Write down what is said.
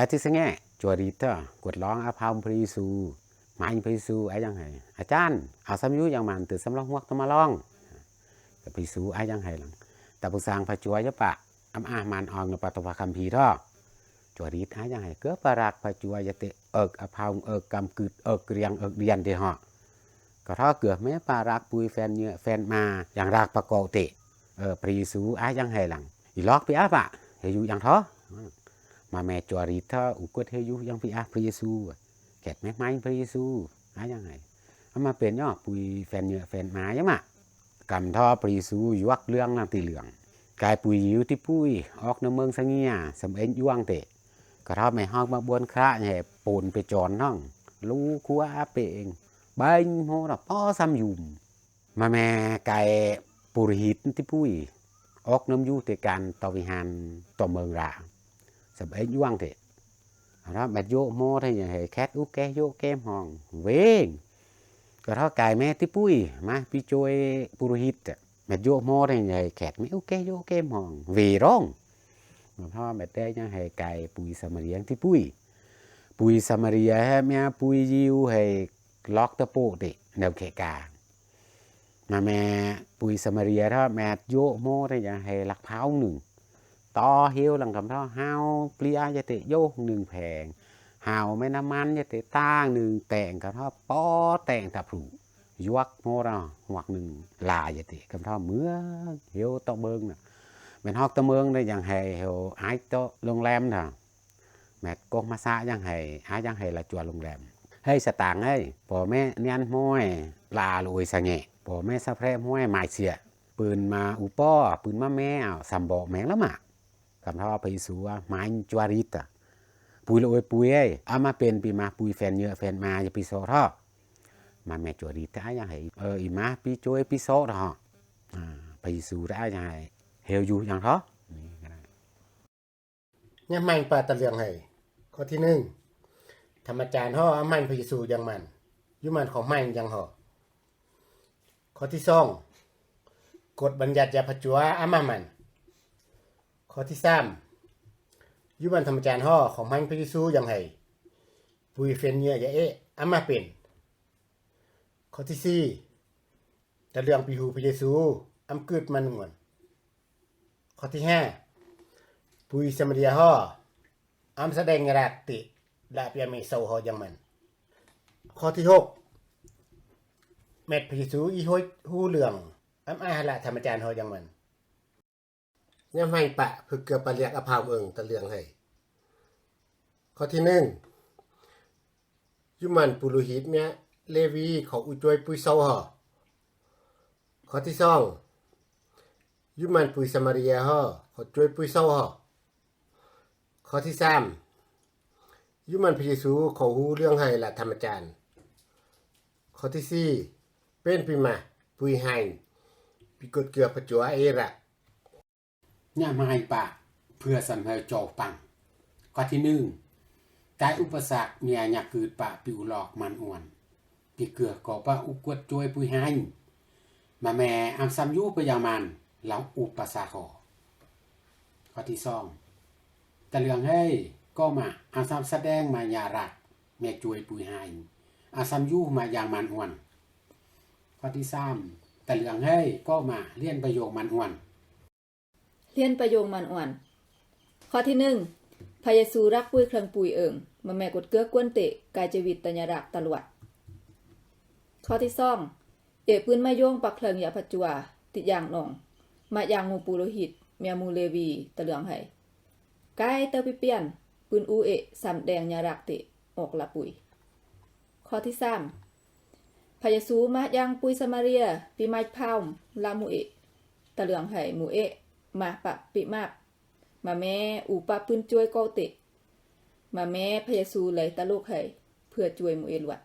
แต่ที่สังเกตจวรีเต์กดร้องอาภามพระเยซูมาอินพรีสูไอ้ยังไงอาจารย์เอาซ้ำยุยังมันตื่นสำรองวักต้มาร้องกับพรีสูไอ้ยังไงหลังแต่ผู้สังพระจวยยปะอำอามันอองนปตวะคัมภีร์ท่อจวรีตไอ้ยังไงเกือบปรักพระจวยยเตเอกอภามเอิกกำกืดเอกเรียงเอกเรียนเดหอก็ท่อเกือบแม่ปารักปุยแฟนเนื้อแฟนมาอย่างรักประกอบเตเออพรีสูไอ้ยังไงหลังอีล็อกไปอาปะเฮยูยังท้อ มาแม่จวรีท่ออุกเฮยูยังปีอาปรีสูแกดแม่ไม้ปรีสูอายยังไงเอามาเป็นย่อปุยแฟนเนื้อแฟนมายังมะกำท่อปรีสูยวกเรื่องนางตีเหลืองกายปุยยิวที่ปุยออกน้ำเมืองสังเงียสำเอ็นยวงเตะกระทอบไม่ฮอกมาบวนคระแห่ปูนไปจอนน้องลูคัวอาเปงใบงโหระป้อซ้ำยุมมาแม่ไก่ปุริหิตที่ปุยออกน้ำยูเตการต่อวิหารต่อเมืองรา สำเอ็นยวงเตะแล้วแบบโยโมทให้อย่างแคทอุแกโยแกมห้องเวงก็เท่าไก่แม่ที่ปุ้ยมาพี่จวยปุโรหิตะแม่โยโมได้ไงแขกไม่โอเคโยเกมห้องวีร้องเพราะแม่ได้ยังให้ไก่ปุยสมาเรียงที่ปุ้ยปุยสมาเรียแม่ปุยยิวให้ล็อกตะโปะติแนวเขกามาแม่ปุยสมาเรียถ้าแม่โยโมได้ยังให้หลักเผาหนึ่ง ต่อเฮียวหลังคำเท่าห้าวเปลี่ยจะเตะโยกหนึ่งแผงหาวแม่น้ำมันจะเตะตั้งหนึ่งแต่งกับท่อป้อแต่งทับผูยวกโมเราหวักหนึ่งลายจะเตะกับท่อเมื่อเฮียวตะเบิงน่ะเป็นฮอกตะเมืองได้ย่างไฮเฮียวไอ้โตโรงแรมน่ะแม่กงมาซะยังไฮไอ้ยังไฮละจวนโรงแรมเฮ้ยสตางค์เฮ้ยพ่อแม่เนียนห้อยลาลุยสะเงะพ่อแม่สะแพร่ห้อยหมายเสียปืนมาอุป้อปืนมาแม่สัมบอกแมงแล้วมาก บท่อไปสู่ว่าไม้จวาริตะปุยละโอยปุยเอ้อามาเป็นปีมาปุยแฟนเยอะแฟนมาจะปีโซท่อมาแม่จวดีได้ยังไงเอออีมาปีจวยปีโซท่ออไปสู่ได้ยังไงเฮลอยู่ยังท่อนี่ก็ได้เนี่ยมันปลาตะเลืองให้ข้อที่หนึ่งธรรมจารย์ห่ออามันพิสูยังมันยุมันของมันยังห่อข้อที่สองกฎบัญญัติยาพจัวอามามัน ข้อที่สามยุมันธรรมจารย์ห่อของมันพระเยซูยังให้ปุยเฟนเนียยาเอะอามาเป็น ข้อที่สี่ตะเลืองปีหูพระเยซูอำกึดมันงวน ข้อที่ห้าปุยสมเดียห่ออำแสดงรักติดาเปียเมโซหอยังมัน ข้อที่หกเม็ดพระเยซูอีโฮยฮู้เรื่องอำอาหละธรรมจารย์หอยังมัน ยังไม่ปะพึกเกือปะเรียกอภาวเอิงตะเลืองให้ข้อที่หนึ่งยุมันปุโรหิตเนี่ยเลวีเขาอุจวยปุยโซหอข้อที่สองยุมันปุยสมารียห่อเขาจวยปุยโซห่อข้อที่สามยุมันพระเยซูเขาฮู้เรื่องให้ละธรรมจารย์ข้อที่สี่เป็นปีมาปุยไฮปีกดเกลือประจัวเอระ เนี่ยมาให้ปะเพื่อสำให้โจปังข้อที่หนึ่งกายอุปสรรคเมียอยากเกิดปะปิวหลอกมันอ่วนปีเกือก่อปะอุกวดจวยปุยให้มาแม่อัมซัมยุปยามันเหลาอุปสรรคข้อที่สองแต่เรื่องให้ก็มาอาซัมแสดงมายารักแม่จวยปุยหายอาซัมยูมาอย่างมันอ้วนข้อที่สามแต่เรื่องให้ก็มาเลี่ยนประโยคมันอ้วน เรียนประโยคมันอ่วนข้อที่หนึ่งพยซูรักปุ้ยเครื่องปุยเอิงมาแม่กดเกื้อกวนเตะกายจวิตตัญญารักตลวด ข้อที่สองเอปืนมาโยงปักเคลิงยาปัจจัวติดยางนอง มายางมูปูโรหิต เมียมูเลวีตะเหลืองไห้กายเตอปิเปียน ปืนอูเอะสำแดงยารักเตะออกละปุย ข้อที่สามพยซูมายังปุยสมาเรียปีไม้พาวลามูเอะตะเหลืองไห้หมูเอะ มาปะปิมากมาแม่อูปะปืนจวยโกเตะมาแม่พยาซูเลยตะลูกไห้เพื่อจวยหมูเอลวด